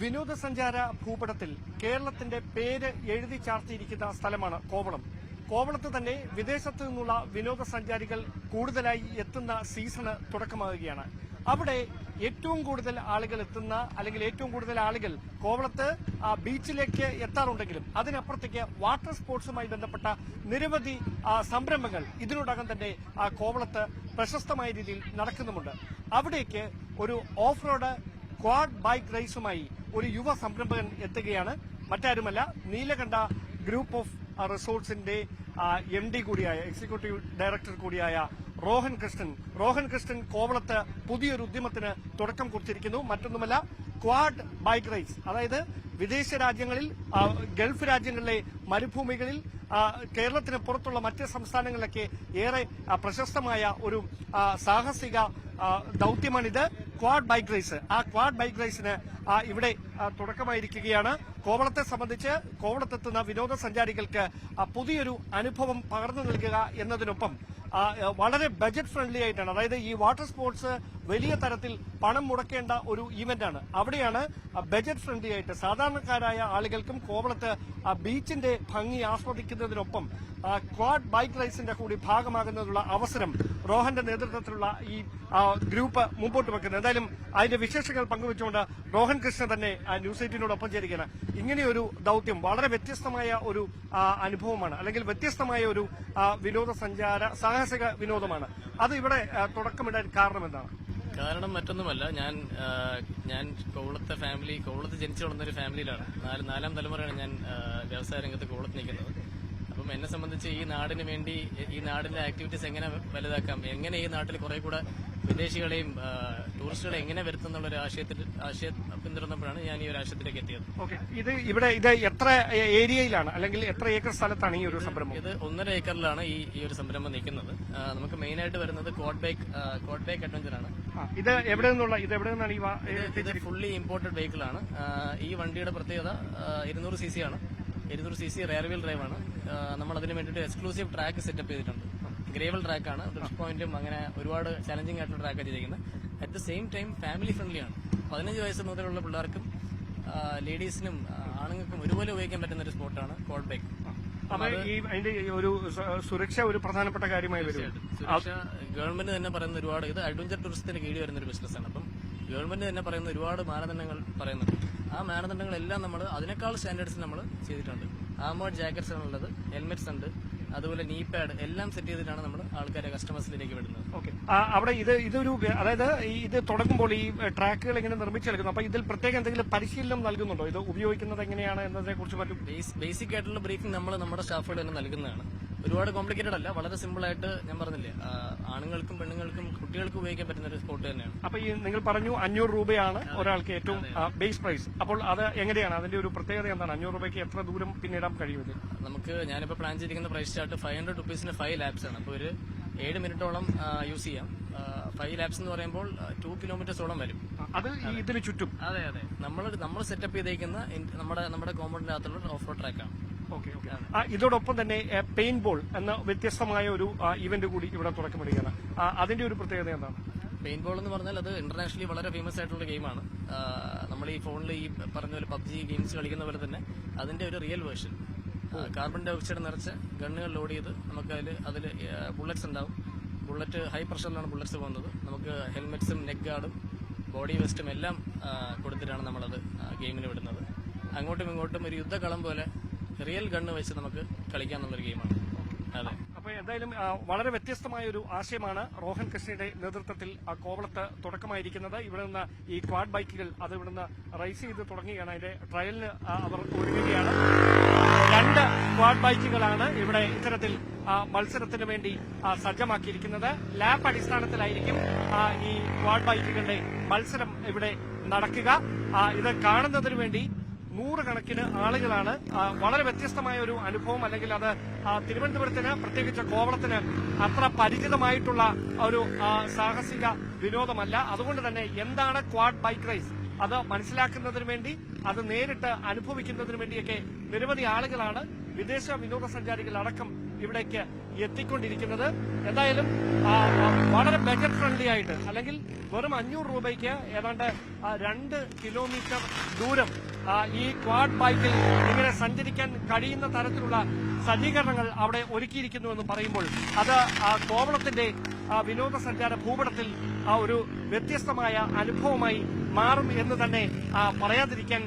വിനോദസഞ്ചാര ഭൂപടത്തിൽ കേരളത്തിന്റെ പേര് എഴുതി ചാർത്തിയിരിക്കുന്ന സ്ഥലമാണ് കോവളം. കോവളത്ത് തന്നെ വിദേശത്തു നിന്നുള്ള വിനോദസഞ്ചാരികൾ കൂടുതലായി എത്തുന്ന സീസണ് തുടക്കമാകുകയാണ്. അവിടെ ഏറ്റവും കൂടുതൽ ആളുകൾ എത്തുന്ന അല്ലെങ്കിൽ ഏറ്റവും കൂടുതൽ ആളുകൾ കോവളത്ത് ആ, ബീച്ചിലേക്ക് എത്താറുണ്ടെങ്കിലും അതിനപ്പുറത്തേക്ക് വാട്ടർ സ്പോർട്സുമായി ബന്ധപ്പെട്ട നിരവധി സംരംഭങ്ങൾ ഇതിനോടകം തന്നെ കോവളത്ത് പ്രശസ്തമായ രീതിയിൽ നടക്കുന്നുമുണ്ട്. അവിടേക്ക് ഒരു ഓഫ് റോഡ് ക്വാഡ് ബൈക്ക് റേസുമായി ഒരു യുവ സംരംഭകൻ എത്തുകയാണ്. മറ്റാരുമല്ല നീലകണ്ഠ ഗ്രൂപ്പ് ഓഫ് റിസോർട്സിന്റെ എം ഡി കൂടിയായ എക്സിക്യൂട്ടീവ് ഡയറക്ടർ കൂടിയായ റോഹൻ കൃഷ്ണൻ. റോഹൻ കൃഷ്ണൻ കോവളത്ത് പുതിയൊരു ഉദ്യമത്തിന് തുടക്കം കുറിച്ചിരിക്കുന്നു. മറ്റൊന്നുമല്ല ക്വാഡ് ബൈക്ക് റേസ് അതായത് വിദേശ രാജ്യങ്ങളിൽ ഗൾഫ് രാജ്യങ്ങളിലെ മരുഭൂമികളിൽ കേരളത്തിന് പുറത്തുള്ള മറ്റ് സംസ്ഥാനങ്ങളിലൊക്കെ ഏറെ പ്രശസ്തമായ ഒരു സാഹസിക ദൌത്യമാണിത്. ക്വാഡ് ബൈക്ക് റേസ് ആ ക്വാഡ് ബൈക്ക് റേസിന് ഇവിടെ തുടക്കമായിരിക്കുകയാണ്. കോവളത്തെ സംബന്ധിച്ച് കോവളത്തെത്തുന്ന വിനോദസഞ്ചാരികൾക്ക് പുതിയൊരു അനുഭവം പകർന്നു നൽകുക എന്നതിനൊപ്പം വളരെ ബജറ്റ് ഫ്രണ്ട്ലി ആയിട്ടാണ്. അതായത് ഈ വാട്ടർ സ്പോർട്സ് വലിയ തരത്തിൽ പണം മുടക്കേണ്ട ഒരു ഇവന്റാണ് അവിടെയാണ് ബജറ്റ് ഫ്രണ്ട്ലി ആയിട്ട് സാധാരണക്കാരായ ആളുകൾക്കും കോവളത്ത് ബീച്ചിന്റെ ഭംഗി ആസ്വദിക്കുന്നതിനൊപ്പം ക്വാഡ് ബൈക്ക് റൈസിന്റെ കൂടി ഭാഗമാകുന്നതിനുള്ള അവസരം റോഹന്റെ നേതൃത്വത്തിലുള്ള ഈ ഗ്രൂപ്പ് മുമ്പോട്ട് വെക്കുന്നത്. എന്തായാലും അതിന്റെ വിശേഷങ്ങൾ പങ്കുവെച്ചുകൊണ്ട് റോഹൻ കൃഷ്ണ തന്നെ ന്യൂസ് എയ്റ്റീനോടൊപ്പം ചേരുകയാണ്. ഇങ്ങനെയൊരു ദൌത്യം വളരെ വ്യത്യസ്തമായ ഒരു അനുഭവമാണ്. അല്ലെങ്കിൽ വ്യത്യസ്തമായ ഒരു വിനോദസഞ്ചാര സാഹസിക വിനോദമാണ്. അത് ഇവിടെ തുടക്കമിടാൻ കാരണം എന്താണ്? കാരണം മറ്റൊന്നുമല്ല ഞാൻ ഞാൻ കോവളത്തെ ഫാമിലി കോവളത്ത് ജനിച്ചു വളർന്ന ഒരു ഫാമിലിയിലാണ് നാല് നാലാം തലമുറയാണ് ഞാൻ വ്യവസായ രംഗത്ത് കോവളത്ത് നിൽക്കുന്നത്. അപ്പം എന്നെ സംബന്ധിച്ച് ഈ നാടിന് വേണ്ടി ഈ നാടിന്റെ ആക്ടിവിറ്റീസ് എങ്ങനെ വലുതാക്കാം? എങ്ങനെ ഈ നാട്ടിൽ കുറെ കൂടെ വിദേശികളെയും ടൂറിസ്റ്റുകളെ എങ്ങനെ വരുത്തുന്നുള്ള ഒരു ആശയത്തിൽ ആശയം പിന്തുടർന്നപ്പോഴാണ് ഞാൻ ഈ ഒരു ആശയത്തിലേക്ക് എത്തിയത്. ഓക്കെ. ഇത് ഇവിടെ ഇത് എത്ര ഏരിയയിലാണ്? അല്ലെങ്കിൽ എത്ര ഏക്കർ സ്ഥലത്താണ് ഈ ഒരു സംരംഭം? ഇത് ഒന്നര ഏക്കറിലാണ് ഈ ഈ ഒരു സംരംഭം നിൽക്കുന്നത്. നമുക്ക് മെയിൻ ആയിട്ട് വരുന്നത് quad bike quad bike adventure ആണ് ഇത് എവിടെ നിന്നുള്ള ഇത് എവിടെ നിന്നാണ് ഈ ഇത് ഫുള്ളി ഇമ്പോർട്ടഡ് വെഹിക്കിൾ ആണ്. ഈ വണ്ടിയുടെ പ്രത്യേകത ഇരുന്നൂറ് സി സി ആണ്. ഇരുന്നൂറ് സി സി റെയർവീൽ ഡ്രൈവ് ആണ്. നമ്മൾ അതിന് വേണ്ടിയിട്ട് എക്സ്ക്ലൂസീവ് ട്രാക്ക് സെറ്റപ്പ് ചെയ്തിട്ടുണ്ട്. ഗ്രേവൽ ട്രാക്കാണ് ആണ്. ഡ്രിഫ്റ്റ് പോയിന്റും അങ്ങനെ ഒരുപാട് ചലഞ്ചിങ് ആയിട്ടുള്ള ട്രാക്ക് ചെയ്തിരിക്കുന്നത്. At the same time family friendly ആണ്. പതിനഞ്ച് വയസ്സ് മുതലുള്ള പിള്ളേർക്കും ലേഡീസിനും ആണുങ്ങൾക്കും ഒരുപോലെ ഉപയോഗിക്കാൻ പറ്റുന്ന ഒരു സ്പോട്ടാണ് കോഡ് ബൈക്ക് അപ്പൊ ഈ അതിന്റെ ഒരു സുരക്ഷ ഒരു പ്രധാനപ്പെട്ട കാര്യമായി വരും. സുരക്ഷ ഗവൺമെന്റ് തന്നെ പറയുന്ന ഒരുപാട് ഇത് അഡ്വഞ്ചർ ടൂറിസത്തിന് കീഴിൽ വരുന്ന ഒരു ബിസിനസ്സാണ് അപ്പം ഗവൺമെന്റ് തന്നെ പറയുന്ന ഒരുപാട് മാനദണ്ഡങ്ങൾ പറയുന്നുണ്ട്. ആ മാനദണ്ഡങ്ങളെല്ലാം നമ്മൾ അതിനേക്കാൾ സ്റ്റാൻഡേർഡ്സ് നമ്മൾ ചെയ്തിട്ടുണ്ട്. ആമോഡ് ജാക്കറ്റ്സ് ആണുള്ളത് ഹെൽമെറ്റ്സ് ഉണ്ട്. അതുപോലെ നീ പാഡ് എല്ലാം സെറ്റ് ചെയ്തിട്ടാണ് നമ്മൾ ആൾക്കാരെ കസ്റ്റമേഴ്സിലേക്ക് വിടുന്നത്. ഓക്കെ അവിടെ ഇത് ഇതൊരു അതായത് ഇത് തുടങ്ങുമ്പോൾ ഈ ട്രാക്കുകൾ ഇങ്ങനെ നിർമ്മിച്ചെടുക്കുന്നു. അപ്പൊ ഇതിൽ പ്രത്യേക എന്തെങ്കിലും പരിശീലനം നൽകുന്നുണ്ടോ? ഇത് ഉപയോഗിക്കുന്നത് എങ്ങനെയാണ് എന്നതിനെ കുറിച്ച് പറ്റും ബേസിക് ആയിട്ടുള്ള ബ്രീഫിംഗ് നമ്മൾ നമ്മുടെ സ്റ്റാഫുകൾ തന്നെ നൽകുന്നതാണ്. ഒരുപാട് കോംപ്ലിക്കേറ്റഡ് അല്ല വളരെ സിമ്പിൾ ആയിട്ട് ഞാൻ പറഞ്ഞില്ലേ ആണുങ്ങൾക്കും പെണ്ണുങ്ങൾക്കും കുട്ടികൾക്കും ഉപയോഗിക്കാൻ പറ്റുന്ന ഒരു സ്പോട്ട് തന്നെയാണ്. അപ്പൊ ഈ നിങ്ങൾ പറഞ്ഞു അഞ്ഞൂറ് രൂപയാണ് ഒരാൾക്ക് ഏറ്റവും ബേസ് പ്രൈസ് അപ്പോൾ അത് എങ്ങനെയാണ്? അതിന്റെ ഒരു പ്രത്യേകത എന്താണ്? അഞ്ഞൂറ് രൂപയ്ക്ക് എത്ര ദൂരം പിന്നിടാൻ കഴിയുമത് നമുക്ക് ഞാനിപ്പോൾ പ്ലാൻ ചെയ്തിരിക്കുന്ന പ്രൈസ് ചാർട്ട് ഫൈവ് ഹൺഡ്രഡ് റുപ്പീസിന് ഫൈവ് ലാബ്സ് ആണ്. അപ്പോൾ ഒരു ഏഴ് മിനിറ്റോളം യൂസ് ചെയ്യാം. ഫൈവ് ലാപ്സ് എന്ന് പറയുമ്പോൾ ടു കിലോമീറ്റേഴ്സോളം വരും. അത് ഇതിന് ചുറ്റും? അതെ അതെ. നമ്മൾ നമ്മൾ സെറ്റപ്പ് ചെയ്തേക്കുന്ന നമ്മുടെ നമ്മുടെ കോമ്പൗണ്ടിനകത്തുള്ള ഓഫ് റോഡ് ട്രാക്കാണ് ഇതോടൊപ്പം തന്നെ പെയിന്റ് ബോൾ എന്ന വ്യത്യസ്തമായ ഒരു ഇവന്റ് കൂടി ഇവിടെ തുടക്കമിടുകയാണ്. അതിന്റെ ഒരു പ്രത്യേകത എന്താണ്? പെയിന്റ് ബോൾ എന്ന് പറഞ്ഞാൽ അത് ഇന്റർനാഷണലി വളരെ ഫേമസ് ആയിട്ടുള്ള ഗെയിമാണ്. നമ്മൾ ഈ ഫോണിൽ ഈ പറഞ്ഞ പോലെ പബ്ജി ഗെയിംസ് കളിക്കുന്ന പോലെ തന്നെ അതിന്റെ ഒരു real version. Carbon dioxide നിറച്ച് ഗണ്ണുകൾ ലോഡ് ചെയ്ത് നമുക്ക് അതിൽ അതിൽ ബുള്ളറ്റ്സ് ഉണ്ടാവും. ബുള്ളറ്റ് ഹൈ പ്രഷറിലാണ് ബുള്ളറ്റ്സ് പോകുന്നത്. നമുക്ക് ഹെൽമെറ്റ്സും നെക്ക് ഗാർഡും ബോഡി വെസ്റ്റും എല്ലാം കൊടുത്തിട്ടാണ് നമ്മളത് ഗെയിമിന് വിടുന്നത്. അങ്ങോട്ടും ഇങ്ങോട്ടും ഒരു യുദ്ധക്കളം പോലെ റിയൽ ഗണ്ണ് വെച്ച് നമുക്ക് കളിക്കാന്നുള്ളൊരു ഗെയിമാണ് അതെ. അപ്പൊ എന്തായാലും വളരെ വ്യത്യസ്തമായ ഒരു ആശയമാണ് റോഹൻ കൃഷ്ണയുടെ നേതൃത്വത്തിൽ ആ കോവളത്ത് തുടക്കമായിരിക്കുന്നത്. ഇവിടെ നിന്ന് ഈ ക്വാഡ് ബൈക്കുകൾ അത് ഇവിടെ നിന്ന് റൈസ് ചെയ്ത് തുടങ്ങുകയാണ്. അതിന്റെ ട്രയലിന് അവർ ഒരുങ്ങുകയാണ്. രണ്ട് ക്വാഡ് ബൈക്കുകളാണ് ഇവിടെ ഇത്തരത്തിൽ മത്സരത്തിന് വേണ്ടി സജ്ജമാക്കിയിരിക്കുന്നത്. ലാപ്പ് അടിസ്ഥാനത്തിലായിരിക്കും ഈ ക്വാഡ് ബൈക്കുകളുടെ മത്സരം ഇവിടെ നടക്കുക. ഇത് കാണുന്നതിന് വേണ്ടി നൂറുകണക്കിന് ആളുകളാണ്. വളരെ വ്യത്യസ്തമായ ഒരു അനുഭവം അല്ലെങ്കിൽ അത് തിരുവനന്തപുരത്തിന് പ്രത്യേകിച്ച് കോവളത്തിന് അത്ര പരിചിതമായിട്ടുള്ള ഒരു സാഹസിക വിനോദമല്ല. അതുകൊണ്ട് തന്നെ എന്താണ് ക്വാഡ് ബൈക്ക് റേസ്? അത് മനസ്സിലാക്കുന്നതിന് വേണ്ടി അത് നേരിട്ട് അനുഭവിക്കുന്നതിന് വേണ്ടിയൊക്കെ നിരവധി ആളുകളാണ് വിദേശ വിനോദസഞ്ചാരികൾ അടക്കം ഇവിടേക്ക് എത്തിക്കൊണ്ടിരിക്കുന്നത്. എന്തായാലും വളരെ ബജറ്റ് ഫ്രണ്ട്ലി ആയിട്ട് അല്ലെങ്കിൽ വെറും അഞ്ഞൂറ് രൂപയ്ക്ക് ഏതാണ്ട് രണ്ട് കിലോമീറ്റർ ദൂരം ഈ ക്വാഡ് ബൈക്കിൽ ഇങ്ങനെ സഞ്ചരിക്കാൻ കഴിയുന്ന തരത്തിലുള്ള സജ്ജീകരണങ്ങൾ അവിടെ ഒരുക്കിയിരിക്കുന്നു എന്ന് പറയുമ്പോൾ അത് കോവളത്തിന്റെ വിനോദസഞ്ചാര ഭൂപടത്തിൽ ആ ഒരു വ്യത്യസ്തമായ അനുഭവമായി മാറും എന്ന് തന്നെ പറയാതിരിക്കാൻ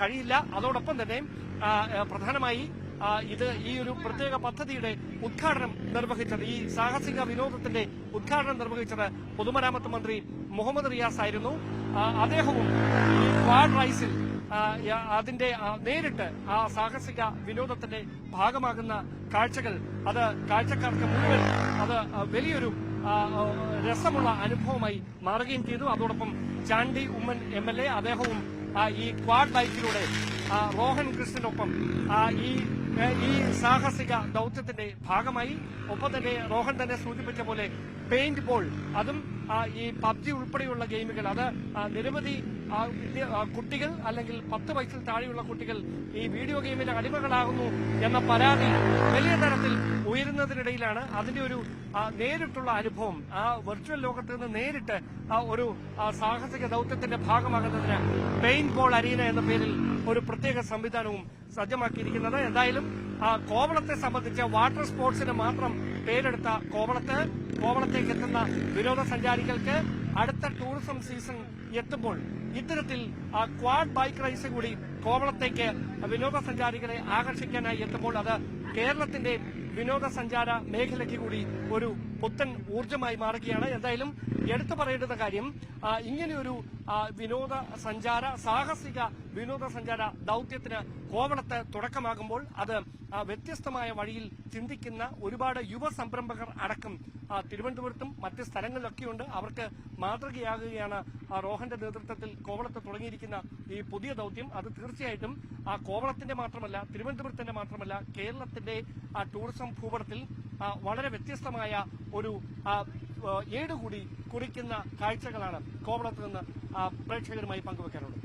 കഴിയില്ല. അതോടൊപ്പം തന്നെ പ്രധാനമായി ഇത് ഈ ഒരു പ്രത്യേക പദ്ധതിയുടെ ഉദ്ഘാടനം നിർവഹിച്ചത് ഈ സാഹസിക വിനോദത്തിന്റെ ഉദ്ഘാടനം നിർവഹിച്ചത് പൊതുമരാമത്ത് മന്ത്രി മുഹമ്മദ് റിയാസ് ആയിരുന്നു. അദ്ദേഹവും ഈ ക്വാഡ് റൈസിൽ അതിന്റെ നേരിട്ട് ആ സാഹസിക വിനോദത്തിന്റെ ഭാഗമാകുന്ന കാഴ്ചകൾ അത് കാഴ്ചക്കാർക്ക് മുഴുവൻ അത് വലിയൊരു രസമുള്ള അനുഭവമായി മാറുകയും ചെയ്തു. അതോടൊപ്പം Chandy Oommen M L A അദ്ദേഹവും ഈ ക്വാഡ് ബൈക്കിലൂടെ റോഹൻ കൃഷ്ണനൊപ്പം ഈ ഈ സാഹസിക ദൗത്യത്തിന്റെ ഭാഗമായി ഒപ്പം തന്നെ റോഹൻ തന്നെ സൂചിപ്പിച്ച പോലെ പെയിന്റ് ബോൾ അതും ഈ പബ്ജി ഉൾപ്പെടെയുള്ള ഗെയിമുകൾ അത് നിരവധി കുട്ടികൾ അല്ലെങ്കിൽ പത്ത് വയസ്സിൽ താഴെയുള്ള കുട്ടികൾ ഈ വീഡിയോ ഗെയിമിന് അടിമകളാകുന്നു എന്ന പരാതി വലിയ തരത്തിൽ ഉയരുന്നതിനിടയിലാണ് അതിന്റെ ഒരു നേരിട്ടുള്ള അനുഭവം. ആ വെർച്വൽ ലോകത്ത് നിന്ന് നേരിട്ട് ഒരു സാഹസിക ദൗത്യത്തിന്റെ ഭാഗമാകുന്നതിന് പെയിൻ ബോൾ അരീന എന്ന പേരിൽ ഒരു പ്രത്യേക സംവിധാനവും സജ്ജമാക്കിയിരിക്കുന്നത്. എന്തായാലും കോവളത്തെ സംബന്ധിച്ച് വാട്ടർ സ്പോർട്സിന് മാത്രം പേരെടുത്ത കോവളത്ത് കോവളത്തേക്ക് എത്തുന്ന വിനോദസഞ്ചാരികൾക്ക് അടുത്ത ടൂറിസം സീസൺ എത്തുമ്പോൾ ഇത്തരത്തിൽ ക്വാഡ് ബൈക്ക് റൈസ് കൂടി കോവളത്തേക്ക് വിനോദസഞ്ചാരികളെ ആകർഷിക്കാനായി എത്തുമ്പോൾ അത് കേരളത്തിന്റെ വിനോദസഞ്ചാര മേഖലയ്ക്ക് കൂടി ഒരു പുത്തൻ ഊർജമായി മാറുകയാണ്. എന്തായാലും എടുത്തു പറയേണ്ടുന്ന കാര്യം ഇങ്ങനെയൊരു വിനോദ സഞ്ചാര സാഹസിക വിനോദ സഞ്ചാര ദൗത്യത്തിന് കോവളത്ത് തുടക്കമാകുമ്പോൾ അത് വ്യത്യസ്തമായ വഴിയിൽ ചിന്തിക്കുന്ന ഒരുപാട് യുവ സംരംഭകർ അടക്കം തിരുവനന്തപുരത്തും മറ്റ് സ്ഥലങ്ങളിലൊക്കെയുണ്ട്. അവർക്ക് മാതൃകയാകുകയാണ് റോഹന്റെ നേതൃത്വത്തിൽ കോവളത്ത് തുടങ്ങിയിരിക്കുന്ന ഈ പുതിയ ദൌത്യം. അത് തീർച്ചയായിട്ടും ആ കോവളത്തിന്റെ മാത്രമല്ല തിരുവനന്തപുരത്തിന്റെ മാത്രമല്ല കേരളത്തിന്റെ ആ ടൂറിസം ഭൂപടത്തിൽ വളരെ വ്യത്യസ്തമായ ഒരു ഏടുകൂടി കുറിക്കുന്ന കാഴ്ചകളാണ് കോവളത്ത് നിന്ന് പ്രേക്ഷകരുമായി പങ്കുവെക്കാനുള്ളത്